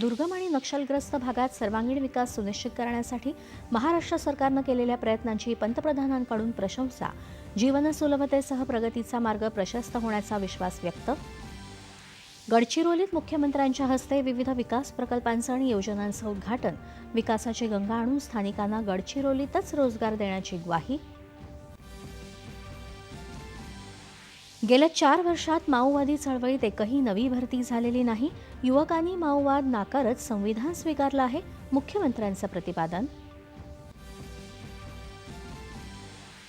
दुर्गम आणि नक्षलग्रस्त भागात सर्वांगीण विकास सुनिश्चित करण्यासाठी महाराष्ट्र सरकारनं केलेल्या प्रयत्नांची पंतप्रधानांकडून प्रशंसा. जीवनसुलभतेसह प्रगतीचा मार्ग प्रशस्त होण्याचा विश्वास व्यक्त. गडचिरोलीत मुख्यमंत्र्यांच्या हस्ते विविध विकास प्रकल्पांचं आणि योजनांचं उद्घाटन. विकासाची गंगा आणून स्थानिकांना गडचिरोलीतच रोजगार देण्याची ग्वाही. गेल्या चार वर्षात माओवादी चळवळीत एकही नवी भरती झालेली नाही. युवकांनी माओवाद नाकारत संविधान स्वीकारलं आहे. मुख्यमंत्र्यांचं प्रतिपादन.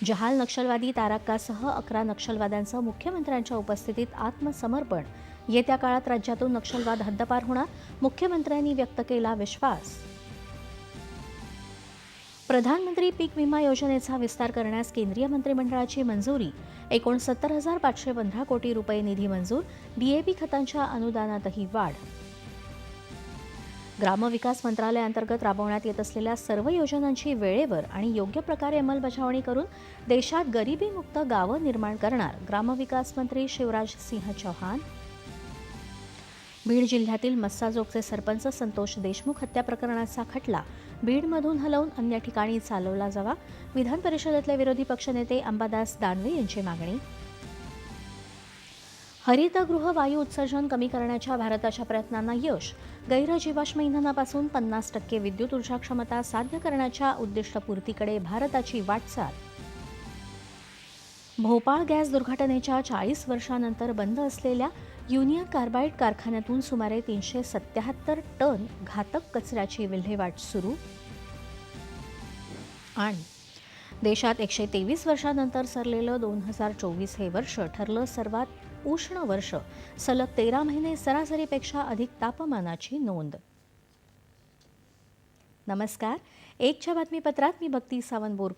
जहाल नक्षलवादी ताराक्कासह अकरा नक्षलवाद्यांचं मुख्यमंत्र्यांच्या उपस्थितीत आत्मसमर्पण. येत्या काळात राज्यातून नक्षलवाद हद्दपार होणार. मुख्यमंत्र्यांनी व्यक्त केला विश्वास. प्रधानमंत्री पीक विमा योजनेचा विस्तार करण्यास केंद्रीय मंत्रिमंडळाची मंजुरी. एकोणसत्तर हजार पाचशे पंधरा कोटी रुपये निधी मंजूर. डीएपी खतांच्या अनुदानातही वाढ. ग्रामविकास मंत्रालयाअंतर्गत राबवण्यात येत असलेल्या सर्व योजनांची वेळेवर आणि योग्य प्रकारे अंमलबजावणी करून देशात गरिबीमुक्त गावं निर्माण करणार ग्रामविकास मंत्री शिवराज सिंह चौहान. बीड जिल्ह्यातील मस्साजोगचे सरपंच संतोष देशमुख हत्या प्रकरणाचा खटला. बीडमधून हलवून अन्य ठिकाणी चालवला जावा. विधान परिषदेतले विरोधी पक्षनेते अंबादास दानवे यांची मागणी. हरितगृह वायू उत्सर्जन कमी करण्याच्या भारताच्या प्रयत्नांना यश. गैरजीवाश्म इंधनापासून पन्नास टक्के विद्युत ऊर्जा क्षमता साध्य करण्याच्या उद्दिष्टपूर्तीकडे भारताची वाटचाल. भोपाळ गॅस दुर्घटनेच्या चाळीस वर्षानंतर बंद असलेल्या युनियन कार्बाईड कारखान्यातून सुमारे तीनशे सत्याहत्तर टन घातक कचऱ्याची विल्हेवाट सुरू. आणि देशात एकशे तेवीस वर्षानंतर सरलेलं दोन हजार चोवीस हे वर्ष ठरलं सर्वात उष्ण वर्ष. सलग तेरा महिने सरासरीपेक्षा अधिक तापमानाची नोंद. नमस्कार. एकच्या बातमीपत्रात मी भक्ती सावंत बोरकर.